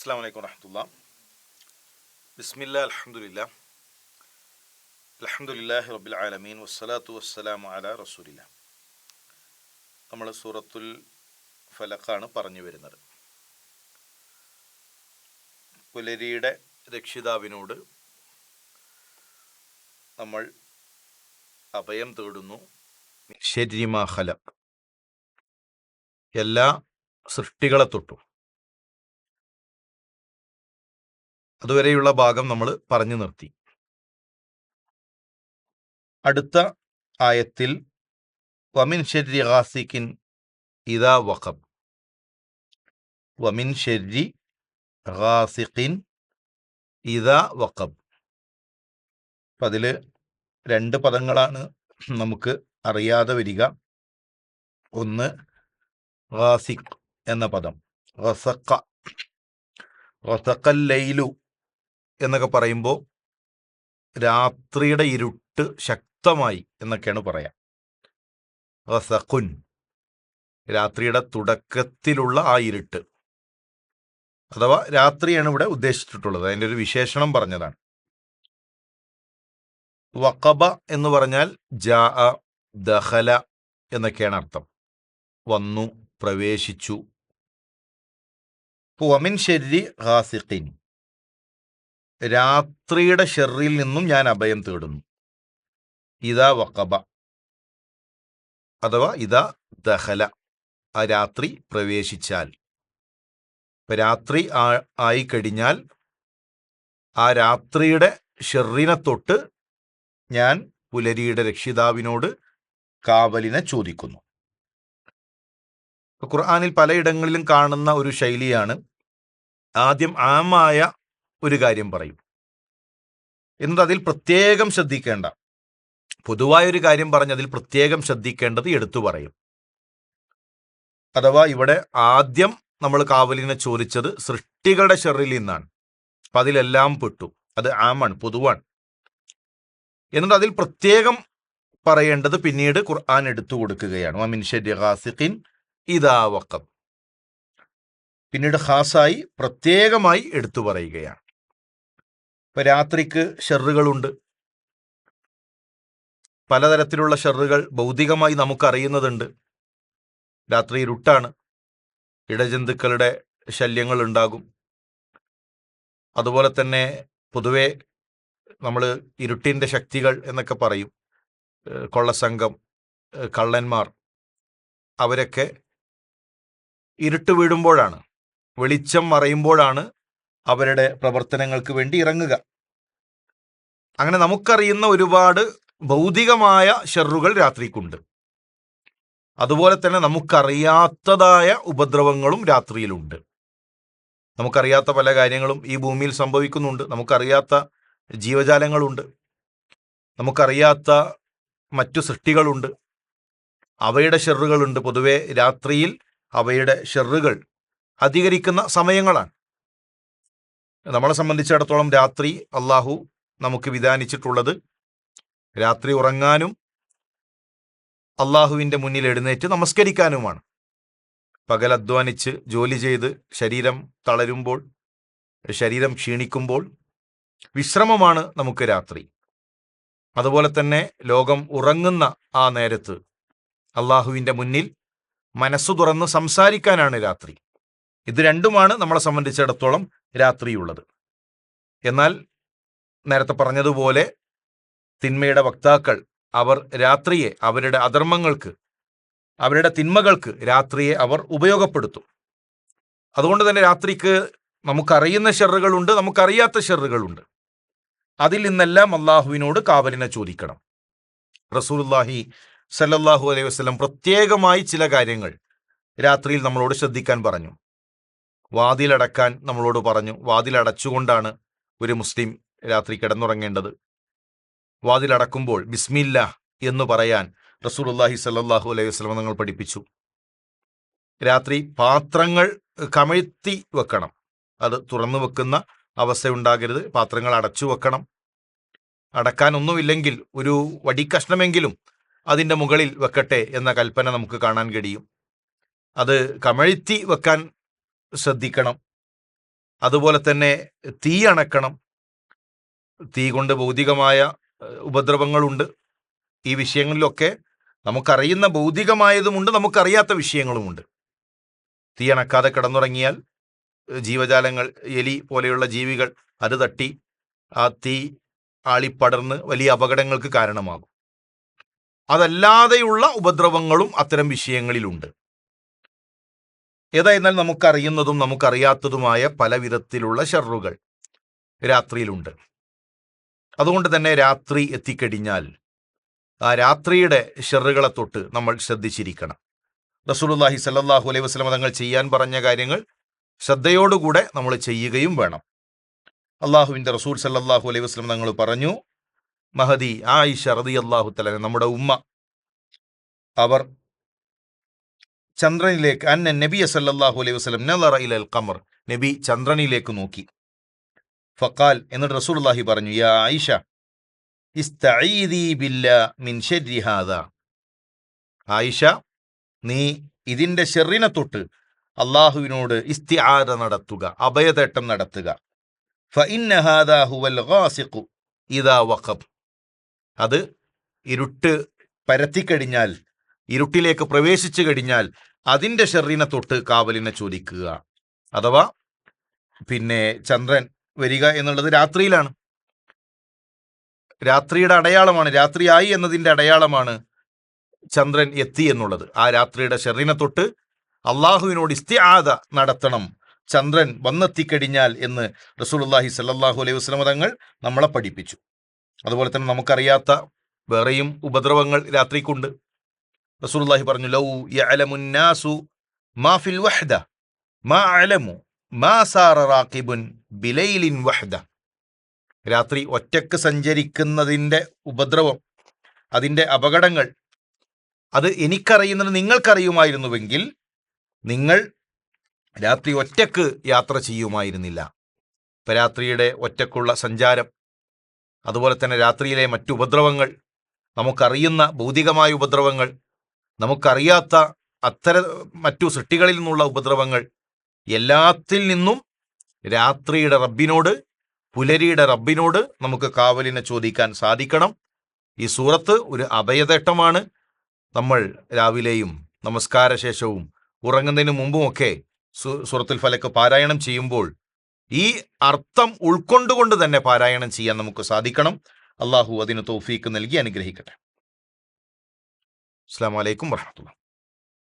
അസ്സാം വലൈക്കും വരഹമുല്ല ബിസ്മില്ല അലഹമുല്ല അലഹമുല്ലാഹി റബ്ബിൽ ആലമീൻ. വസ്സലാത്തു വസ്സലാമു അല റസൂലില്ല. നമ്മൾ സൂറത്തുൽ ഫലഖാണ് പറഞ്ഞു വരുന്നത്. പുലരിയുടെ രക്ഷിതാവിനോട് നമ്മൾ അഭയം തേടുന്നു. ഷെരിമ ഖലഖ്. എല്ലാ സൃഷ്ടികളെ തൊട്ടും. അതുവരെയുള്ള ഭാഗം നമ്മൾ പറഞ്ഞു നിർത്തി. അടുത്ത ആയത്തിൽ വമിൻ ഷെരി ഹാസിക്കിൻ ഇതാ വഖബ്. വമിൻ ഷെരി ഹാസിഖിൻ ഇതാ വഖബ്. അപ്പം അതിൽ രണ്ട് പദങ്ങളാണ് നമുക്ക് അറിയാതെ വരിക. ഒന്ന് ഹാസിഖ് എന്ന പദം. റസക്ക റസക്കൽ ലൈലു. എന്നൊക്കെ പറയുമ്പോൾ രാത്രിയുടെ ഇരുട്ട് ശക്തമായി എന്നൊക്കെയാണ് പറയാം. റസഖുൻ രാത്രിയുടെ തുടക്കത്തിലുള്ള ആ ഇരുട്ട്. അഥവാ രാത്രിയാണ് ഇവിടെ ഉദ്ദേശിച്ചിട്ടുള്ളത്. അതിന്റെ ഒരു വിശേഷണം പറഞ്ഞതാണ്. വക്കബ എന്ന് പറഞ്ഞാൽ ജാ ദഹല എന്നൊക്കെയാണ് അർത്ഥം. വന്നു പ്രവേശിച്ചു. വമിൻ ശരി ഹാസിഖിൻ രാത്രിയുടെ ഷെറിൽ നിന്നും ഞാൻ അഭയം തേടുന്നു. ഇതാ വക്കബ അഥവാ ഇതാ ദഹല ആ രാത്രി പ്രവേശിച്ചാൽ. രാത്രി ആയി കഴിഞ്ഞാൽ ആ രാത്രിയുടെ ഷെറിനെ തൊട്ട് ഞാൻ പുലരിയുടെ രക്ഷിതാവിനോട് കാവലിനെ ചോദിക്കുന്നു. ഖുർആാനിൽ പലയിടങ്ങളിലും കാണുന്ന ഒരു ശൈലിയാണ് ആദ്യം ആമായ ഒരു കാര്യം പറയും. എന്നത് അതിൽ പ്രത്യേകം ശ്രദ്ധിക്കേണ്ട. പൊതുവായൊരു കാര്യം പറഞ്ഞ് അതിൽ പ്രത്യേകം ശ്രദ്ധിക്കേണ്ടത് എടുത്തു പറയും. അഥവാ ഇവിടെ ആദ്യം നമ്മൾ കാവലിനെ ചോദിച്ചത് സൃഷ്ടികളുടെ ഷെറിൽ നിന്നാണ്. അപ്പം അതിലെല്ലാം പെട്ടു. അത് ആമാണ് പൊതുവാണ്. എന്നിട്ട് അതിൽ പ്രത്യേകം പറയേണ്ടത് പിന്നീട് ഖുർആൻ എടുത്തു കൊടുക്കുകയാണ്. വമിൻ ഷെരി ഇതാ വക്കം പിന്നീട് ഖാസായി പ്രത്യേകമായി എടുത്തു പറയുകയാണ്. ഇപ്പൊ രാത്രിക്ക് ഷെറുകളുണ്ട്. പലതരത്തിലുള്ള ഷെറുകൾ ഭൗതികമായി നമുക്കറിയുന്നതുണ്ട്. രാത്രി ഇരുട്ടാണ്. ഇടജന്തുക്കളുടെ ശല്യങ്ങൾ ഉണ്ടാകും അതുപോലെ തന്നെ പൊതുവെ നമ്മൾ ഇരുട്ടിന്റെ ശക്തികൾ എന്നൊക്കെ പറയും. കൊള്ളസംഘം കള്ളന്മാർ. അവരൊക്കെ ഇരുട്ട് വീടുമ്പോഴാണ് വെളിച്ചം മറയുമ്പോഴാണ് അവരുടെ പ്രവർത്തനങ്ങൾക്ക് വേണ്ടി ഇറങ്ങുക. അങ്ങനെ നമുക്കറിയുന്ന ഒരുപാട് ഭൗതികമായ ഷെറുകൾ രാത്രിക്കുണ്ട്. അതുപോലെ തന്നെ നമുക്കറിയാത്തതായ ഉപദ്രവങ്ങളും രാത്രിയിലുണ്ട്. നമുക്കറിയാത്ത പല കാര്യങ്ങളും ഈ ഭൂമിയിൽ സംഭവിക്കുന്നുണ്ട്. നമുക്കറിയാത്ത ജീവജാലങ്ങളുണ്ട്. നമുക്കറിയാത്ത മറ്റു സൃഷ്ടികളുണ്ട്. അവയുടെ ഷെറുകളുണ്ട്. പൊതുവെ രാത്രിയിൽ അവയുടെ ഷെറുകൾ അധികരിക്കുന്ന സമയങ്ങളാണ്. നമ്മളെ സംബന്ധിച്ചിടത്തോളം രാത്രി അള്ളാഹു നമുക്ക് വിധാനിച്ചിട്ടുള്ളത്. രാത്രി ഉറങ്ങാനും അള്ളാഹുവിന്റെ മുന്നിൽ എഴുന്നേറ്റ് നമസ്കരിക്കാനുമാണ്. പകൽ അധ്വാനിച്ച് ജോലി ചെയ്ത് ശരീരം തളരുമ്പോൾ ശരീരം ക്ഷീണിക്കുമ്പോൾ വിശ്രമമാണ് നമുക്ക് രാത്രി. അതുപോലെ തന്നെ ലോകം ഉറങ്ങുന്ന ആ നേരത്ത് അള്ളാഹുവിന്റെ മുന്നിൽ മനസ്സ് തുറന്ന് സംസാരിക്കാനാണ് രാത്രി. ഇത് രണ്ടുമാണ് നമ്മളെ സംബന്ധിച്ചിടത്തോളം രാത്രിയുള്ളത്. എന്നാൽ നേരത്തെ പറഞ്ഞതുപോലെ തിന്മയുടെ വക്താക്കൾ അവർ രാത്രിയെ അവരുടെ അധർമ്മങ്ങൾക്ക് അവരുടെ തിന്മകൾക്ക് രാത്രിയെ അവർ ഉപയോഗപ്പെടുത്തും. അതുകൊണ്ട് തന്നെ രാത്രിക്ക് നമുക്കറിയുന്ന ഷെറുകളുണ്ട് നമുക്കറിയാത്ത ഷെറുകളുണ്ട്. അതിൽ നിന്നെല്ലാം അള്ളാഹുവിനോട് കാവലിനെ ചോദിക്കണം. റസൂലുല്ലാഹി സല്ലല്ലാഹു അലൈഹി വസ്ലം പ്രത്യേകമായി ചില കാര്യങ്ങൾ രാത്രിയിൽ നമ്മളോട് ശ്രദ്ധിക്കാൻ പറഞ്ഞു. വാതിലടക്കാൻ നമ്മളോട് പറഞ്ഞു. വാതിലടച്ചുകൊണ്ടാണ് ഒരു മുസ്ലിം രാത്രി കിടന്നുറങ്ങേണ്ടത്. വാതിലടക്കുമ്പോൾ ബിസ്മില്ല എന്ന് പറയാൻ റസൂലുല്ലാഹി സല്ലാഹു അലൈഹി വസ്ലം നിങ്ങൾ പഠിപ്പിച്ചു. രാത്രി പാത്രങ്ങൾ കമഴ്ത്തി വെക്കണം. അത് തുറന്നു വെക്കുന്ന അവസ്ഥ ഉണ്ടാകരുത് പാത്രങ്ങൾ അടച്ചു വെക്കണം. അടക്കാനൊന്നുമില്ലെങ്കിൽ ഒരു വടിക്കഷ്ണമെങ്കിലും അതിന്റെ മുകളിൽ വെക്കട്ടെ എന്ന കൽപ്പന നമുക്ക് കാണാൻ കഴിയും. അത് കമഴ്ത്തി വെക്കാൻ ശ്രദ്ധിക്കണം. അതുപോലെ തന്നെ തീ അണക്കണം. തീ കൊണ്ട് ഭൗതികമായ ഉപദ്രവങ്ങളുണ്ട്. ഈ വിഷയങ്ങളിലൊക്കെ നമുക്കറിയുന്ന ഭൗതികമായതുമുണ്ട് നമുക്കറിയാത്ത വിഷയങ്ങളുമുണ്ട്. തീ അണക്കാതെ കിടന്നുറങ്ങിയാൽ ജീവജാലങ്ങൾ എലി പോലെയുള്ള ജീവികൾ അത് തട്ടി ആ തീ ആളിപ്പടർന്ന് വലിയ അപകടങ്ങൾക്ക് കാരണമാകും. അതല്ലാതെയുള്ള ഉപദ്രവങ്ങളും അത്തരം വിഷയങ്ങളിലുണ്ട്. ഏതായിരുന്നാൽ നമുക്കറിയുന്നതും നമുക്കറിയാത്തതുമായ പല വിധത്തിലുള്ള ഷെറുകൾ രാത്രിയിലുണ്ട്. അതുകൊണ്ട് തന്നെ രാത്രി എത്തിക്കഴിഞ്ഞാൽ ആ രാത്രിയുടെ ഷെറുകളെ തൊട്ട് നമ്മൾ ശ്രദ്ധിച്ചിരിക്കണം. റസൂലുള്ളാഹി സല്ലാഹു അലൈഹി വസല്ലം തങ്ങൾ ചെയ്യാൻ പറഞ്ഞ കാര്യങ്ങൾ ശ്രദ്ധയോടുകൂടെ നമ്മൾ ചെയ്യുകയും വേണം. അള്ളാഹുവിന്റെ റസൂൽ സല്ലാഹു അലൈഹി വസ്ലം തങ്ങൾ പറഞ്ഞു മഹദി ആയിഷ അള്ളാഹു തലന നമ്മുടെ ഉമ്മ അവർ ചന്ദ്രനിലേക്ക് അന്ന നബി സല്ലല്ലാഹു അലൈഹി വസ്ലം നബി ചന്ദ്രനിലേക്ക് നോക്കി. ഫഖാൽ എന്നിട്ട് റസൂലുള്ളാഹി പറഞ്ഞു യാ ആയിഷ മിൻ ആയിഷ നീ ഇതിന്റെ ഷെറിനെ തൊട്ട് അള്ളാഹുവിനോട് ഇസ്തിആദ നടത്തുക അഭയതേട്ടം നടത്തുക. വഖബ്. അത് ഇരുട്ട് പരത്തിക്കഴിഞ്ഞാൽ ഇരുട്ടിലേക്ക് പ്രവേശിച്ചു കഴിഞ്ഞാൽ അതിന്റെ ഷെറിനെ തൊട്ട് കാവലിനെ ചോദിക്കുക. അഥവാ പിന്നെ ചന്ദ്രൻ വരിക എന്നുള്ളത് രാത്രിയിലാണ്. രാത്രിയുടെ അടയാളമാണ് രാത്രിയായി എന്നതിന്റെ അടയാളമാണ് ചന്ദ്രൻ എത്തി എന്നുള്ളത്. ആ രാത്രിയുടെ ഷെറിനെ തൊട്ട് അള്ളാഹുവിനോട് ഇസ്തിആദ നടത്തണം. ചന്ദ്രൻ വന്നെത്തിക്കഴിഞ്ഞാൽ എന്ന് റസൂലുള്ളാഹി സല്ലാഹു അലൈഹി വസല്ലം തങ്ങൾ നമ്മളെ പഠിപ്പിച്ചു. അതുപോലെ തന്നെ നമുക്കറിയാത്ത വേറെയും ഉപദ്രവങ്ങൾ രാത്രിക്കുണ്ട്. റസൂലുള്ളാഹി പറഞ്ഞു ലൗ യഅലമുന്നാസു മാ ഫിൽ വഹ്ദ മാ അലമു ബിലൈലിൻ രാത്രി ഒറ്റയ്ക്ക് സഞ്ചരിക്കുന്നതിന്റെ ഉപദ്രവം അതിന്റെ അപകടങ്ങൾ അത് എനിക്കറിയുന്നത് നിങ്ങൾക്കറിയുമായിരുന്നുവെങ്കിൽ നിങ്ങൾ രാത്രി ഒറ്റയ്ക്ക് യാത്ര ചെയ്യുമായിരുന്നില്ല. ഇപ്പം രാത്രിയുടെ ഒറ്റക്കുള്ള സഞ്ചാരം അതുപോലെ തന്നെ രാത്രിയിലെ മറ്റു ഉപദ്രവങ്ങൾ നമുക്കറിയുന്ന ഭൗതികമായ ഉപദ്രവങ്ങൾ നമുക്കറിയാത്ത അത്തര മറ്റു സൃഷ്ടികളിൽ നിന്നുള്ള ഉപദ്രവങ്ങൾ എല്ലാത്തിൽ നിന്നും രാത്രിയുടെ റബ്ബിനോട് പുലരിയുടെ റബ്ബിനോട് നമുക്ക് കാവലിനെ ചോദിക്കാൻ സാധിക്കണം. ഈ സൂറത്ത് ഒരു അഭയതേട്ടമാണ്. നമ്മൾ രാവിലെയും നമസ്കാര ശേഷവും ഉറങ്ങുന്നതിന് മുമ്പുമൊക്കെ സൂറത്തുൽ ഫലക്ക് പാരായണം ചെയ്യുമ്പോൾ ഈ അർത്ഥം ഉൾക്കൊണ്ടുകൊണ്ട് തന്നെ പാരായണം ചെയ്യാൻ നമുക്ക് സാധിക്കണം. അള്ളാഹു അതിന് തോഫീക്ക് നൽകി അനുഗ്രഹിക്കട്ടെ. അസ്സാം വലൈക്കും വർഹമത്തുള്ള